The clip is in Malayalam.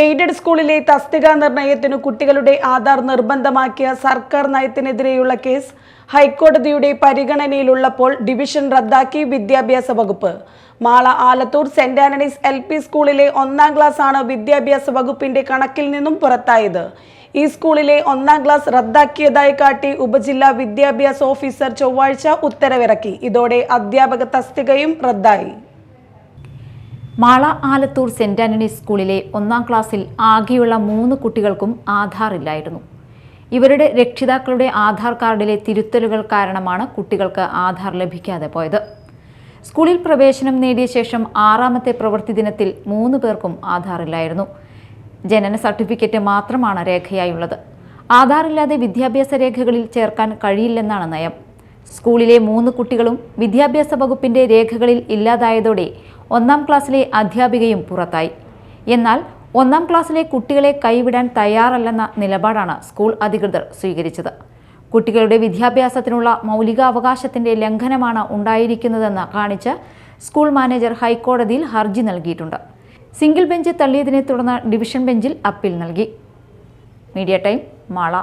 എയ്ഡഡ് സ്കൂളിലെ തസ്തിക നിർണയത്തിനു കുട്ടികളുടെ ആധാർ നിർബന്ധമാക്കിയ സർക്കാർ നയത്തിനെതിരെയുള്ള കേസ് ഹൈക്കോടതിയുടെ പരിഗണനയിലുള്ളപ്പോൾ ഡിവിഷൻ റദ്ദാക്കി വിദ്യാഭ്യാസ വകുപ്പ്. Mala Alathur Saint Antony's L P സ്കൂളിലെ ഒന്നാം ക്ലാസ് ആണ് വിദ്യാഭ്യാസ വകുപ്പിന്റെ കണക്കിൽ നിന്നും പുറത്തായത്. ഈ സ്കൂളിലെ ഒന്നാം ക്ലാസ് റദ്ദാക്കിയതായി കാട്ടി ഉപജില്ലാ വിദ്യാഭ്യാസ ഓഫീസർ ചൊവ്വാഴ്ച ഉത്തരവിറക്കി. ഇതോടെ അധ്യാപക തസ്തികയും റദ്ദായി. മാള ആലത്തൂർ സെന്റ് ആന്റണീസ് സ്കൂളിലെ ഒന്നാം ക്ലാസ്സിൽ ആകെയുള്ള മൂന്ന് കുട്ടികൾക്കും ആധാർ ഇല്ലായിരുന്നു ഇവരുടെ രക്ഷിതാക്കളുടെ ആധാർ കാർഡിലെ തിരുത്തലുകൾ കാരണമാണ് കുട്ടികൾക്ക് ആധാർ ലഭിക്കാതെ പോയത്. സ്കൂളിൽ പ്രവേശനം നേടിയ ശേഷം ആറാമത്തെ പ്രവൃത്തി ദിനത്തിൽ മൂന്ന് പേർക്കും ആധാർ ഇല്ലായിരുന്നു ജനന സർട്ടിഫിക്കറ്റ് മാത്രമാണ് രേഖയായുള്ളത്. ആധാർ ഇല്ലാതെ വിദ്യാഭ്യാസ രേഖകളിൽ ചേർക്കാൻ കഴിയില്ലെന്നാണ് നയം. സ്കൂളിലെ മൂന്ന് കുട്ടികളും വിദ്യാഭ്യാസ വകുപ്പിന്റെ രേഖകളിൽ ഇല്ലാതായതോടെ ഒന്നാം ക്ലാസ്സിലെ അധ്യാപികയും പുറത്തായി. എന്നാൽ ഒന്നാം ക്ലാസ്സിലെ കുട്ടികളെ കൈവിടാൻ തയ്യാറല്ലെന്ന നിലപാടാണ് സ്കൂൾ അധികൃതർ സ്വീകരിച്ചത്. കുട്ടികളുടെ വിദ്യാഭ്യാസത്തിനുള്ള മൗലികാവകാശത്തിന്റെ ലംഘനമാണ് ഉണ്ടായിരിക്കുന്നതെന്ന് കാണിച്ച് സ്കൂൾ മാനേജർ ഹൈക്കോടതിയിൽ ഹർജി നൽകിയിട്ടുണ്ട്. സിംഗിൾ ബെഞ്ച് തള്ളിയതിനെ തുടർന്ന് ഡിവിഷൻ ബെഞ്ചിൽ അപ്പീൽ നൽകി. Media time Mala.